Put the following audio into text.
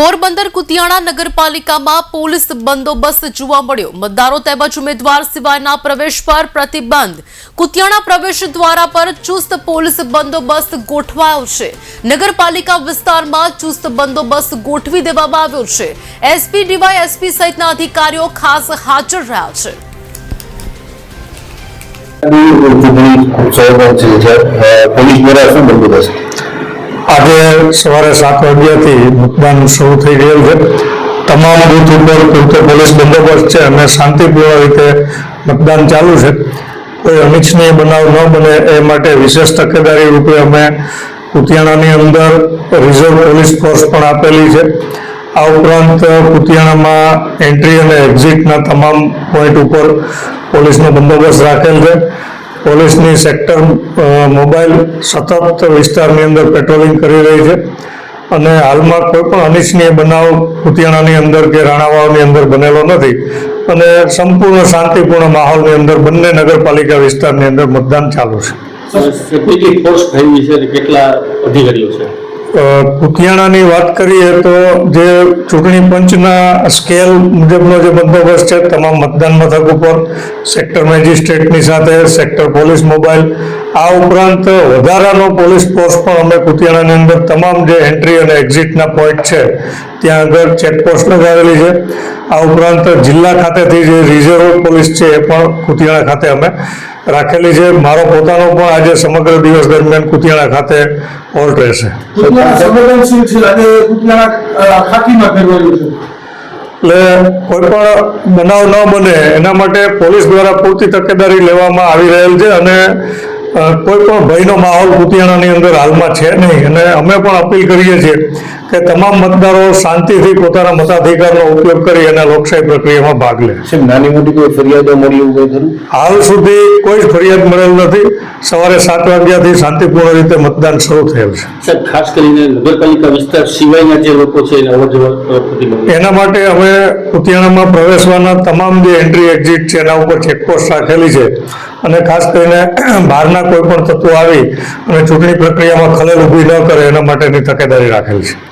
પોરબંદર કુતિયાણા નગરપાલિકામાં પોલીસ બંદોબસ્ત જોવા મળ્યો. મતદારો તેમજ ઉમેદવાર સિવાયના પ્રવેશ પર પ્રતિબંધ. કુતિયાણા પ્રવેશ દ્વારા પર ચુસ્ત પોલીસ બંદોબસ્ત ગોઠવાયો છે. નગરપાલિકા વિસ્તારમાં ચુસ્ત બંદોબસ્ત ગોઠવી દેવામાં આવ્યો છે. એસપી, ડીવાય, એસપી સહિતના અધિકારીઓ ખાસ હાજર રહ્યા છે. પોલીસ દ્વારા શું બંદોબસ્ત? આજે સવારે સાત વાગ્યાથી મતદાન શરૂ થઈ ગયેલ છે. તમામ બુથ ઉપર પૂરતો પોલીસ બંદોબસ્ત છે અને શાંતિપૂર્ણ રીતે મતદાન ચાલુ છે. કોઈ અનિચ્છનીય બનાવ ન બને એ માટે વિશેષ તકેદારી રૂપે અમે કુતિયાણાની અંદર રિઝર્વ પોલીસ ફોર્સ પણ આપેલી છે. આ ઉપરાંત કુતિયાણામાં એન્ટ્રી અને એક્ઝિટના તમામ પોઈન્ટ ઉપર પોલીસનો બંદોબસ્ત રાખેલ છે. પોલીસની સેક્ટર મોબાઈલ સતત વિસ્તારની અંદર પેટ્રોલિંગ કરી રહી છે. અને હાલમાં કોઈ પણ અનિચ્છનીય બનાવ કુતિયાણાની અંદર કે રાણાવાવની અંદર બનેલો નથી. અને સંપૂર્ણ શાંતિપૂર્ણ માહોલની અંદર બંને નગરપાલિકા વિસ્તારની અંદર મતદાન ચાલુ છે. કેટલી ફોર્સ થઈ છે કેટલા અધિકારીઓ છે? કુતિયાણાની વાત કરીએ તો જે ચૂંટણી પંચના સ્કેલ મુજબનો જે બંદોબસ્ત છે, તમામ મતદાન મથક ઉપર, સેક્ટર મેજિસ્ટ્રેટની સાથે, સેક્ટર પોલીસ મોબાઈલ આ ઉપરાંત વધારાનો પોલીસ ફોર્સ પણ અમે કુતિયાણાની અંદર તમામ જે એન્ટ્રી અને એક્ઝિટના પોઈન્ટ છે ત્યાં આગળ ચેકપોસ્ટ લગાવેલી છે. આ ઉપરાંત જિલ્લા ખાતેથી જે રિઝર્વ પોલીસ છે એ પણ કુતિયાણા ખાતે અમે રાખેલી છે. મારો પોતાનો પણ આજે સમગ્ર દિવસ દરમિયાન કુતિયાણા ખાતે હોલ્ટ રહેશે. એટલે કોઈ પણ બનાવ ન બને એના માટે પોલીસ દ્વારા પૂરતી તકેદારી લેવામાં આવી રહેલ છે અને કોઈ પણ ભયનો માહોલ કુતિયાણાની અંદર હાલમાં છે નહીં. અને અમે પણ અપીલ કરીએ છીએ કે તમામ મતદારો શાંતિથી પોતાના મતાધિકારનો ઉપયોગ કરી અને લોકશાહી પ્રક્રિયામાં ભાગ લે. નાની મોટી કોઈ ફરિયાદો મળી એવું ખરું? હાલ સુધી કોઈ જ ફરિયાદ મળેલ નથી. સવારે સાત વાગ્યાથી શાંતિપૂર્ણ રીતે મતદાન શરૂ થયેલ છે. ખાસ કરીને નગરપાલિકા વિસ્તાર સિવાયના જે લોકો છે એને માટે હવે કુતિયાણામાં પ્રવેશવાના તમામ જે એન્ટ્રી એક્ઝિટ છે એના ઉપર ચેકપોસ્ટ રાખેલી છે. અને ખાસ કરીને બહારના કોઈ પણ તત્વો આવી અને ચૂંટણી પ્રક્રિયામાં ખલેલ ઊભી ન કરે એના માટેની તકેદારી રાખેલી છે.